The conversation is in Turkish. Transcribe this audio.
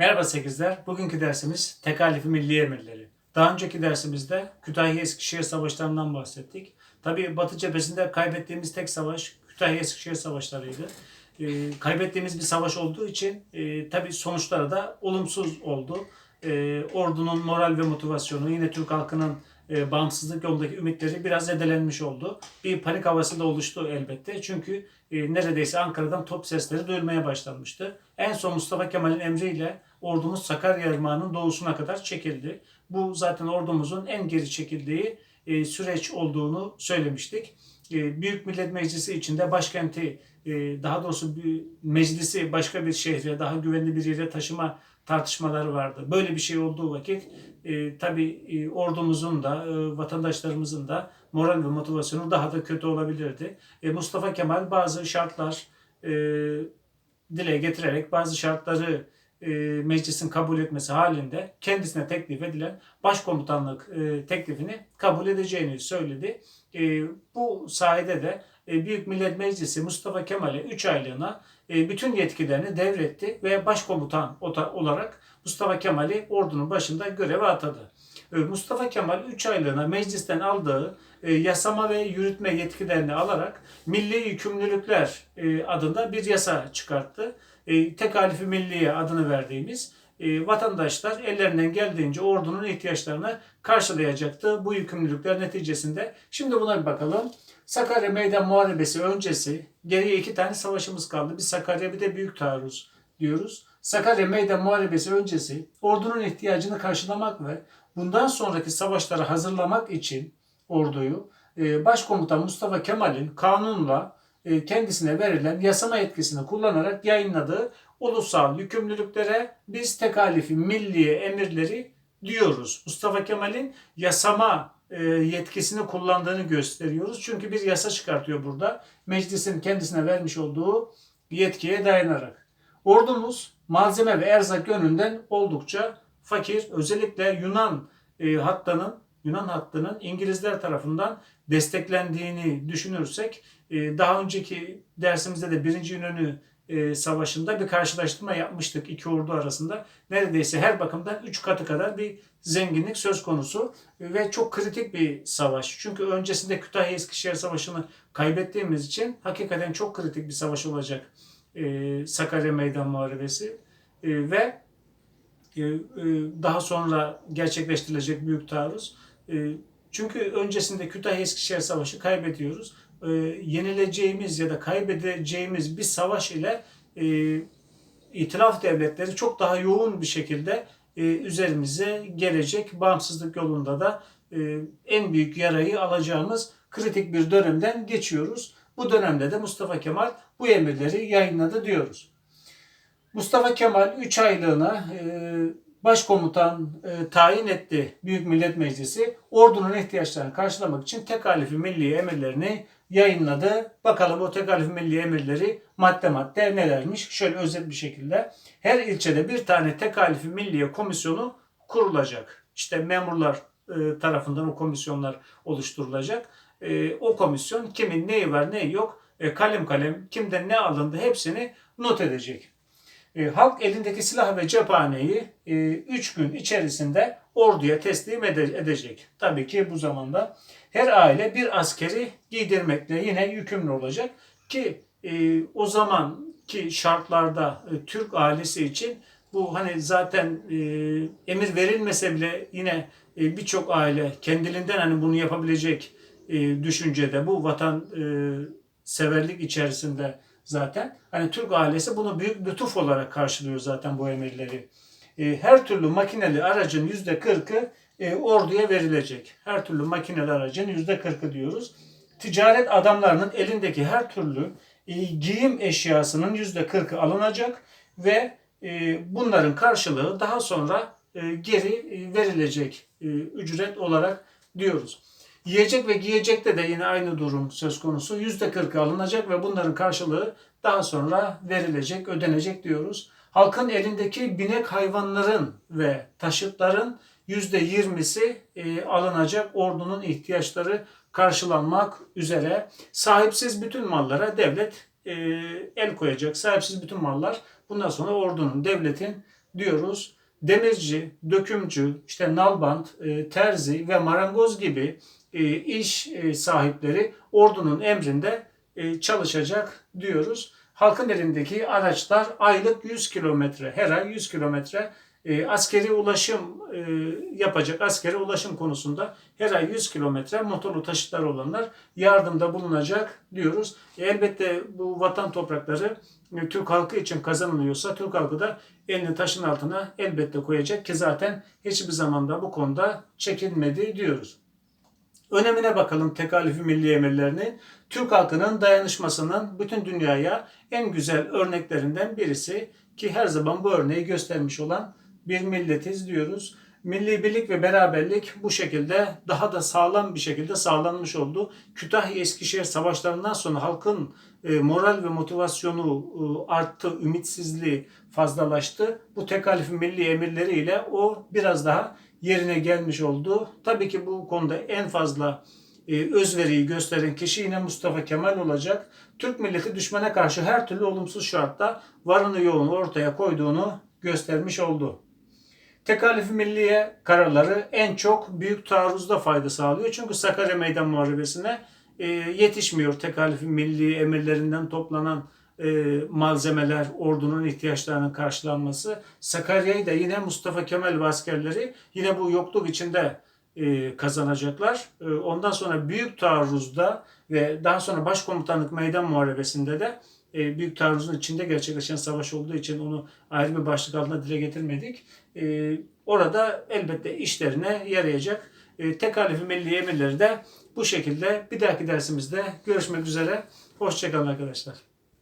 Merhaba 8'ler. Bugünkü dersimiz tekalifi milli emirleri. Daha önceki dersimizde Kütahya Eskişehir savaşlarından bahsettik. Tabii Batı cephesinde kaybettiğimiz tek savaş Kütahya Eskişehir savaşlarıydı. Ee, kaybettiğimiz bir savaş olduğu için e, tabii sonuçları da olumsuz oldu. Ee, ordunun moral ve motivasyonu yine Türk halkının e, bağımsızlık yolundaki ümitleri biraz zedelenmiş oldu. Bir panik havası da oluştu elbette. Çünkü e, neredeyse Ankara'dan top sesleri duyulmaya başlanmıştı. En son Mustafa Kemal'in emriyle ordumuz Sakarya Irmağı'nın doğusuna kadar çekildi. Bu zaten ordumuzun en geri çekildiği e, süreç olduğunu söylemiştik. E, Büyük Millet Meclisi içinde başkenti e, daha doğrusu meclisi başka bir şehre daha güvenli bir yere taşıma tartışmaları vardı. Böyle bir şey olduğu vakit e, tabii e, ordumuzun da e, vatandaşlarımızın da moral ve motivasyonu daha da kötü olabilirdi. E, Mustafa Kemal bazı şartlar e, dile getirerek bazı şartları e, meclisin kabul etmesi halinde kendisine teklif edilen başkomutanlık e, teklifini kabul edeceğini söyledi. E, bu sayede de Büyük Millet Meclisi Mustafa Kemal'e 3 aylığına e, bütün yetkilerini devretti ve başkomutan olarak Mustafa Kemal'i ordunun başında göreve atadı. E, Mustafa Kemal 3 aylığına meclisten aldığı e, yasama ve yürütme yetkilerini alarak Milli Yükümlülükler e, adında bir yasa çıkarttı. E, Tekalifi Milliye adını verdiğimiz e, vatandaşlar ellerinden geldiğince ordunun ihtiyaçlarını karşılayacaktı bu yükümlülükler neticesinde. Şimdi buna bir bakalım. Sakarya Meydan Muharebesi öncesi geriye iki tane savaşımız kaldı. Bir Sakarya bir de Büyük Taarruz diyoruz. Sakarya Meydan Muharebesi öncesi ordunun ihtiyacını karşılamak ve bundan sonraki savaşlara hazırlamak için orduyu e, Başkomutan Mustafa Kemal'in kanunla kendisine verilen yasama yetkisini kullanarak yayınladığı ulusal yükümlülüklere biz tekalifi milliye emirleri diyoruz. Mustafa Kemal'in yasama e, yetkisini kullandığını gösteriyoruz. Çünkü bir yasa çıkartıyor burada. Meclisin kendisine vermiş olduğu yetkiye dayanarak. Ordumuz malzeme ve erzak yönünden oldukça fakir. Özellikle Yunan e, hattının Yunan hattının İngilizler tarafından desteklendiğini düşünürsek e, daha önceki dersimizde de 1. İnönü e, Savaşı'nda bir karşılaştırma yapmıştık iki ordu arasında. Neredeyse her bakımdan 3 katı kadar bir zenginlik söz konusu ve çok kritik bir savaş. Çünkü öncesinde Kütahya Eskişehir Savaşı'nı kaybettiğimiz için hakikaten çok kritik bir savaş olacak e, Sakarya Meydan Muharebesi ve daha sonra gerçekleştirilecek büyük taarruz. E, çünkü öncesinde Kütahya Eskişehir Savaşı kaybediyoruz. E, yenileceğimiz ya da kaybedeceğimiz bir savaş ile e, devletleri çok daha yoğun bir şekilde e, üzerimize gelecek. Bağımsızlık yolunda da e, en büyük yarayı alacağımız kritik bir dönemden geçiyoruz. Bu dönemde de Mustafa Kemal bu emirleri yayınladı diyoruz. Mustafa Kemal 3 aylığına e, başkomutan e, tayin etti Büyük Millet Meclisi. Ordunun ihtiyaçlarını karşılamak için tekalifi milli emirlerini yayınladı. Bakalım o tekalifi milli emirleri madde madde nelermiş? Şöyle özet bir şekilde. Her ilçede bir tane tekalifi milliye komisyonu kurulacak. İşte memurlar e, tarafından o komisyonlar oluşturulacak. E, o komisyon kimin neyi var neyi yok e, kalem kalem kimden ne alındı hepsini not edecek. E, halk elindeki silah ve cephaneyi 3 gün içerisinde orduya teslim ede- edecek. Tabii ki bu zamanda her aile bir askeri giydirmekle yine yükümlü olacak ki e, o zamanki şartlarda e, Türk ailesi için bu hani zaten e, emir verilmese bile yine e, birçok aile kendiliğinden hani bunu yapabilecek e, düşüncede bu vatan e, severlik içerisinde zaten. Hani Türk ailesi bunu büyük lütuf olarak karşılıyor zaten bu emirleri. E, her türlü makineli aracın yüzde kırkı e, orduya verilecek. Her türlü makineli aracın yüzde kırkı diyoruz. Ticaret adamlarının elindeki her türlü e, giyim eşyasının yüzde kırkı alınacak ve e, bunların karşılığı daha sonra e, geri e, verilecek e, ücret olarak diyoruz. Yiyecek ve giyecekte de yine aynı durum söz konusu. Yüzde kırkı alınacak ve bunların karşılığı daha sonra verilecek, ödenecek diyoruz. Halkın elindeki binek hayvanların ve taşıtların yüzde yirmisi e, alınacak ordunun ihtiyaçları karşılanmak üzere. Sahipsiz bütün mallara devlet e, el koyacak. Sahipsiz bütün mallar bundan sonra ordunun, devletin diyoruz. Demirci, dökümcü, işte nalbant, e, terzi ve marangoz gibi e, iş e, sahipleri ordunun emrinde çalışacak diyoruz. Halkın elindeki araçlar aylık 100 kilometre, her ay 100 kilometre e, askeri ulaşım e, yapacak askeri ulaşım konusunda her ay 100 kilometre motorlu taşıtlar olanlar yardımda bulunacak diyoruz. E, elbette bu vatan toprakları e, Türk halkı için kazanılıyorsa Türk halkı da elini taşın altına elbette koyacak ki zaten hiçbir zamanda bu konuda çekinmedi diyoruz. Önemine bakalım tekalifi milli emirlerini. Türk halkının dayanışmasının bütün dünyaya en güzel örneklerinden birisi ki her zaman bu örneği göstermiş olan bir milletiz diyoruz. Milli birlik ve beraberlik bu şekilde daha da sağlam bir şekilde sağlanmış oldu. Kütahya Eskişehir savaşlarından sonra halkın e, moral ve motivasyonu e, arttı, ümitsizliği fazlalaştı. Bu tekalif milli emirleriyle o biraz daha yerine gelmiş oldu. Tabii ki bu konuda en fazla e, özveriyi gösteren kişi yine Mustafa Kemal olacak. Türk milleti düşmana karşı her türlü olumsuz şartta varını yoğunu ortaya koyduğunu göstermiş oldu. Tekalif milliye kararları en çok büyük taarruzda fayda sağlıyor. Çünkü Sakarya Meydan Muharebesi'ne e, yetişmiyor tekalif milli emirlerinden toplanan e, malzemeler, ordunun ihtiyaçlarının karşılanması. Sakarya'yı da yine Mustafa Kemal ve askerleri yine bu yokluk içinde e, kazanacaklar. Ondan sonra büyük taarruzda ve daha sonra başkomutanlık meydan muharebesinde de e, büyük taarruzun içinde gerçekleşen savaş olduğu için onu ayrı bir başlık altında dile getirmedik. E, orada elbette işlerine yarayacak. E, tekalifi milli emirleri de bu şekilde bir dahaki dersimizde görüşmek üzere. Hoşçakalın arkadaşlar.